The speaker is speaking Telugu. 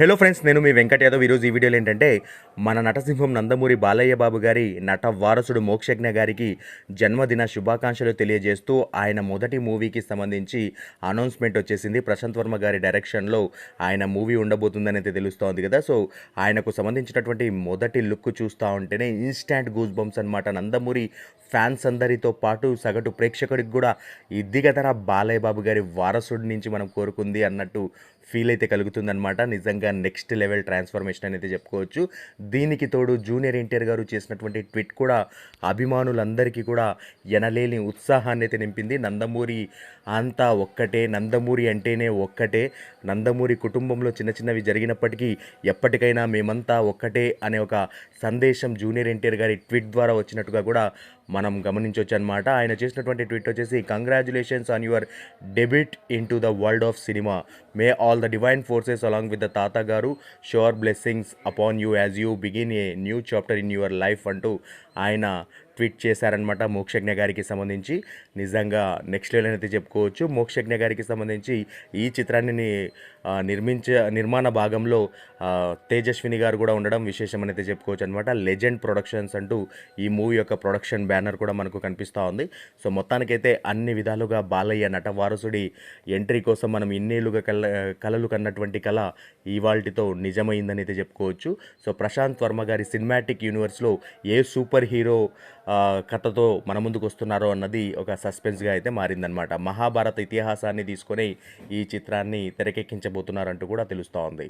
హలో ఫ్రెండ్స్ నేను మీ వెంకట్ యాదవ్. ఈరోజు ఈ వీడియోలో ఏంటంటే మన నటసింహం నందమూరి బాలయ్య బాబు గారి నట వారసుడు మోక్షజ్ఞ గారికి జన్మదిన శుభాకాంక్షలు తెలియజేస్తూ ఆయన మొదటి మూవీకి సంబంధించి అనౌన్స్మెంట్ వచ్చేసింది. ప్రశాంత్ వర్మ గారి డైరెక్షన్లో ఆయన మూవీ ఉండబోతుందని అయితే తెలుస్తోంది కదా. సో ఆయనకు సంబంధించినటువంటి మొదటి లుక్ చూస్తూ ఉంటేనే ఇన్స్టాంట్ గూస్ బంప్స్ అనమాట నందమూరి ఫ్యాన్స్ అందరితో పాటు సగటు ప్రేక్షకుడికి కూడా ఇది కదరా బాలయ్య బాబు గారి వారసుడి నుంచి మనం కోరుకుంది అన్నట్టు ఫీల్ అయితే కలుగుతుందన్నమాట. నిజంగా నెక్స్ట్ లెవెల్ ట్రాన్స్ఫర్మేషన్ అనేది చెప్పుకోవచ్చు. దీనికి తోడు జూనియర్ ఎన్టీఆర్ గారు చేసినటువంటి ట్వీట్ కూడా అభిమానులందరికీ కూడా ఎనలేని ఉత్సాహాన్ని అయితే నింపింది. నందమూరి అంతా ఒక్కటే నందమూరి అంటేనే ఒక్కటే నందమూరి కుటుంబంలో చిన్న చిన్నవి జరిగినప్పటికీ ఎప్పటికైనా మేమంతా ఒక్కటే అనే ఒక సందేశం జూనియర్ ఎన్టీఆర్ గారి ట్వీట్ ద్వారా వచ్చినట్టుగా కూడా మనం గమనించవచ్చు అనమాట ఆయన చేసినటువంటి ట్వీట్ వచ్చేసి congratulations on your debut in to the world of cinema may all the divine forces along with the తాత గారు shower blessings upon you as you begin a new chapter in your life అంటూ ఆయన ట్వీట్ చేశారనమాట మోక్షజ్ఞ గారికి సంబంధించి. నిజంగా నెక్స్ట్ లెవెల్ అయితే చెప్పుకోవచ్చు. మోక్షజ్ఞ గారికి సంబంధించి ఈ చిత్రాన్ని నిర్మించ నిర్మాణ భాగంలో తేజస్విని గారు కూడా ఉండడం విశేషం అయితే చెప్పుకోవచ్చు అనమాట లెజెండ్ ప్రొడక్షన్స్ అంటూ ఈ మూవీ యొక్క ప్రొడక్షన్ బ్యానర్ కూడా మనకు కనిపిస్తూ ఉంది. సో మొత్తానికైతే అన్ని విధాలుగా బాలయ్య నట వారసుడి ఎంట్రీ కోసం మనం ఇన్నేళ్ళుగా కల కలలు కన్నటువంటి కళ ఇవాల్టితో నిజమైందని అయితే చెప్పుకోవచ్చు. సో ప్రశాంత్ వర్మ గారి సినిమాటిక్ యూనివర్స్లో ఏ సూపర్ హీరో కథతో మన ముందుకు వస్తున్నారో అన్నది ఒక సస్పెన్స్గా అయితే మారిందనమాట మహాభారత ఇతిహాసాన్ని తీసుకొని ఈ చిత్రాన్ని తెరకెక్కించబోతున్నారంటూ కూడా తెలుస్తూ ఉంది